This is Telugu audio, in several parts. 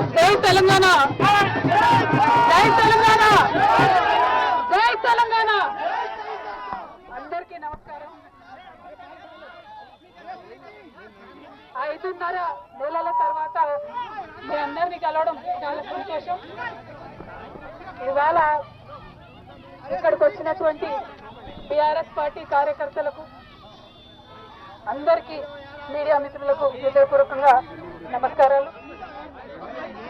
జై తెలంగాణ. జై తెలంగాణ. జై తెలంగాణ. అందరికీ నమస్కారం. ఐదున్నర నెలల తర్వాత మీ అందరినీ కలవడం చాలా సంతోషం. ఇవాళ ఇక్కడికి వచ్చినటువంటి బీఆర్ఎస్ పార్టీ కార్యకర్తలకు అందరికీ మీడియా మిత్రులకు హృదయపూర్వకంగా నమస్కారాలు.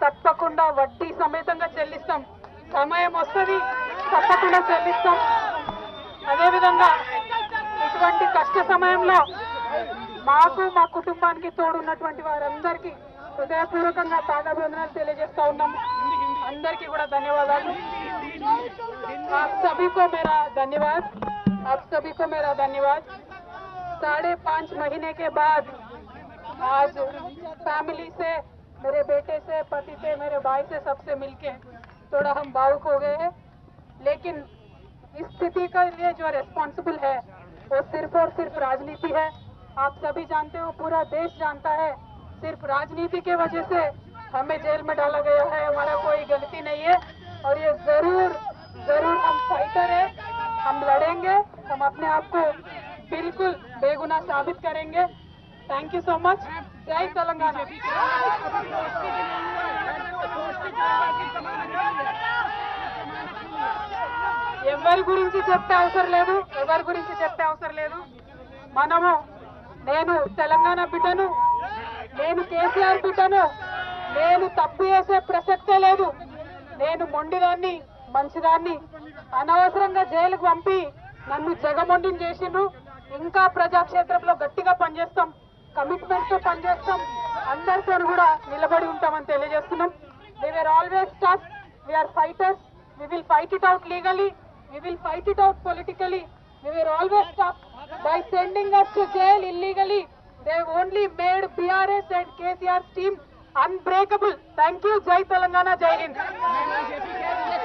తప్పకుండా వడ్డీ సమేతంగా చెల్లిస్తాం సమయం వస్తుంది తప్పకుండా చెల్లిస్తాం అదేవిధంగా ఇటువంటి కష్ట సమయంలో మాకు మా కుటుంబానికి తోడున్నటువంటి వారందరికీ హృదయపూర్వకంగా పాదాభివందనాలు తెలియజేస్తా ఉన్నాం అందరికీ కూడా ధన్యవాదాలు आप सभी को मेरा धन्यवाद आप सभी को मेरा धन्यवाद साढ़े पाँच महीने के बाद आज फैमिली से मेरे बेटे से पति से मेरे भाई से सबसे मिलके थोड़ा हम भावुक हो गए हैं। लेकिन इस स्थिति के लिए जो रेस्पॉन्सिबल है, वो सिर्फ़ और सिर्फ़ राजनीति है। आप सभी जानते हो, पूरा देश जानता है, सिर्फ़ राजनीति के वजह से हमें जेल में डाला गया है। हमारा कोई गलती नहीं है। और ये ज़रूर ज़रूर हम फाइटर है। हम लड़ेंगे। हम अपने आप को बिल्कुल बेगुनाह साबित करेंगे। थैंक यू सो मच जय तेलंगाना. ఎవరి గురించి చెప్పే అవసరం లేదు? ఎవరి గురించి చెప్పే అవసరం లేదు? మనము నేను తెలంగాణ బిడ్డను నేను కేసీఆర్ బిడ్డను నేను తప్పు చేసే ప్రసక్తే లేదు. నేను మొండిదాన్ని మంచిదాన్ని అనవసరంగా జైలుకు పంపి నన్ను జగమొండిని చేసిండ్రు. ఇంకా ప్రజాక్షేత్రంలో గట్టిగా పనిచేస్తాం కమిట్మెంట్తో పనిచేస్తాం. అందరితో కూడా నిలబడి ఉంటామని తెలియజేస్తున్నాం. They were always tough. We are fighters. We will fight it out legally. We will fight it out politically. We were always tough. By sending us to jail illegally, they have only made BRS and KCR's team unbreakable. Thank you, Jai Telangana, Jai Hind.